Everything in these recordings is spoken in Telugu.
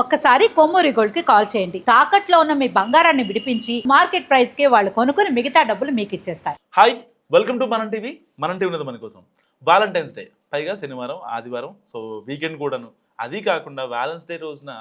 ఒక్కసారి కొమ్మూరి గోల్డ్కి కాల్ చేయండి. తాకట్లో ఉన్న మీ బంగారాన్ని విడిపించి మార్కెట్ ప్రైస్కి వాళ్ళు కొనుక్కుని మిగతా డబ్బులు మీకు ఇచ్చేస్తారు. Hi welcome to Manam TV Manam TV ఉన్నది మన కోసం. వాలంటైన్స్ డే పైగా శనివారం ఆదివారం సో వీకెండ్ కూడాను. అది కాకుండా వ్యాలెన్స్ డే రోజున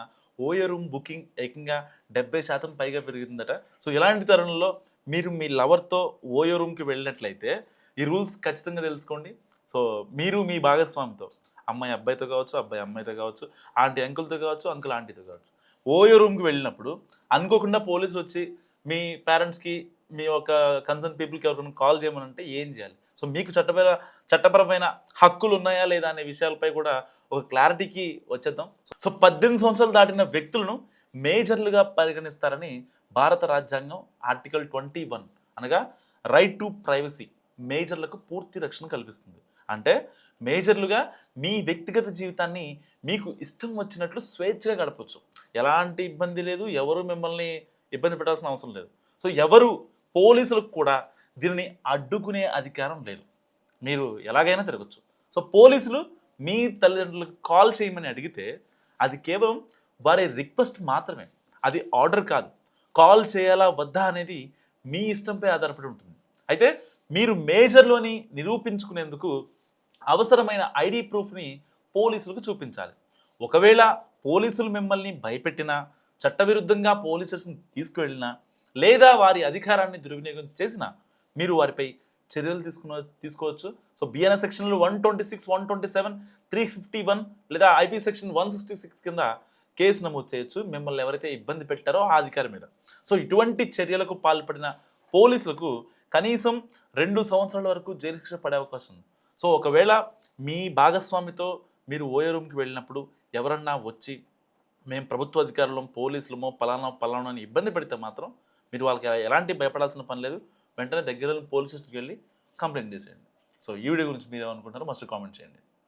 ఓయో రూమ్ బుకింగ్ ఏకంగా డెబ్బై శాతం పైగా పెరుగుతుందట సో ఇలాంటి తరుణంలో మీరు మీ లవర్తో ఓయో రూమ్కి వెళ్ళినట్లయితే ఈ రూల్స్ ఖచ్చితంగా తెలుసుకోండి. సో మీరు మీ భాగస్వామితో అమ్మాయి అబ్బాయితో కావచ్చు అబ్బాయి అమ్మాయితో కావచ్చు ఆంటీ అంకుల్తో కావచ్చు అంకుల్ ఆంటీతో కావచ్చు. ఓయో రూమ్కి వెళ్ళినప్పుడు అనుకోకుండా పోలీసులు వచ్చి మీ పేరెంట్స్కి మీ యొక్క కన్సర్న్ పీపుల్కి ఎవరికైనా కాల్ చేయమనంటే ఏం చేయాలి? సో మీకు చట్టపర చట్టపరమైన హక్కులు ఉన్నాయా లేదా అనే విషయాలపై కూడా ఒక క్లారిటీకి వచ్చేద్దాం. సో పద్దెనిమిది సంవత్సరాలు దాటిన వ్యక్తులను మేజర్లుగా పరిగణిస్తారని భారత రాజ్యాంగం ఆర్టికల్ ట్వంటీ వన్ అనగా రైట్ టు ప్రైవసీ మేజర్లకు పూర్తి రక్షణ కల్పిస్తుంది. అంటే మేజర్లుగా మీ వ్యక్తిగత జీవితాన్ని మీకు ఇష్టం వచ్చినట్లు స్వేచ్ఛగా గడపచ్చు. ఎలాంటి ఇబ్బంది లేదు ఎవరు మిమ్మల్ని ఇబ్బంది పెట్టాల్సిన అవసరం లేదు. సో ఎవరు పోలీసులకు కూడా దీనిని అడ్డుకునే అధికారం లేదు. మీరు ఎలాగైనా తిరగచ్చు. సో పోలీసులు మీ తల్లిదండ్రులకు కాల్ చేయమని అడిగితే అది కేవలం వారి రిక్వెస్ట్ మాత్రమే. అది ఆర్డర్ కాదు. కాల్ చేయాలా వద్దా అనేది మీ ఇష్టంపై ఆధారపడి ఉంటుంది. అయితే మీరు మేజర్లోని నిరూపించుకునేందుకు అవసరమైన ఐడి ప్రూఫ్ని పోలీసులకు చూపించాలి. ఒకవేళ పోలీసులు మిమ్మల్ని భయపెట్టినా చట్టవిరుద్ధంగా పోలీస్ స్టేషన్ తీసుకువెళ్ళినా లేదా వారి అధికారాన్ని దుర్వినియోగం చేసినా మీరు వారిపై చర్యలు తీసుకున్న తీసుకోవచ్చు. సో బిఎన్ఎస్ సెక్షన్లు one twenty six one twenty seven three fifty one లేదా IP section one sixty six కింద కేసు నమోదు చేయొచ్చు. మిమ్మల్ని ఎవరైతే ఇబ్బంది పెట్టారో ఆ అధికారి మీద. సో ఇటువంటి చర్యలకు పాల్పడిన పోలీసులకు కనీసం రెండు సంవత్సరాల వరకు జైలు శిక్ష పడే అవకాశం ఉంది. సో ఒకవేళ మీ భాగస్వామితో మీరు ఓయో రూమ్కి వెళ్ళినప్పుడు ఎవరన్నా వచ్చి మేము ప్రభుత్వ అధికారులం పోలీసులమో పలానా పలానా అని ఇబ్బంది పెడితే మాత్రం మీరు వాళ్ళకి ఎలాంటి భయపడాల్సిన పని లేదు. వెంటనే దగ్గర పోలీస్ స్టేషన్కి వెళ్ళి కంప్లైంట్ చేసేయండి. సో ఈ వీడియో గురించి మీరు ఏమనుకుంటారో మస్ట్ కామెంట్ చేయండి.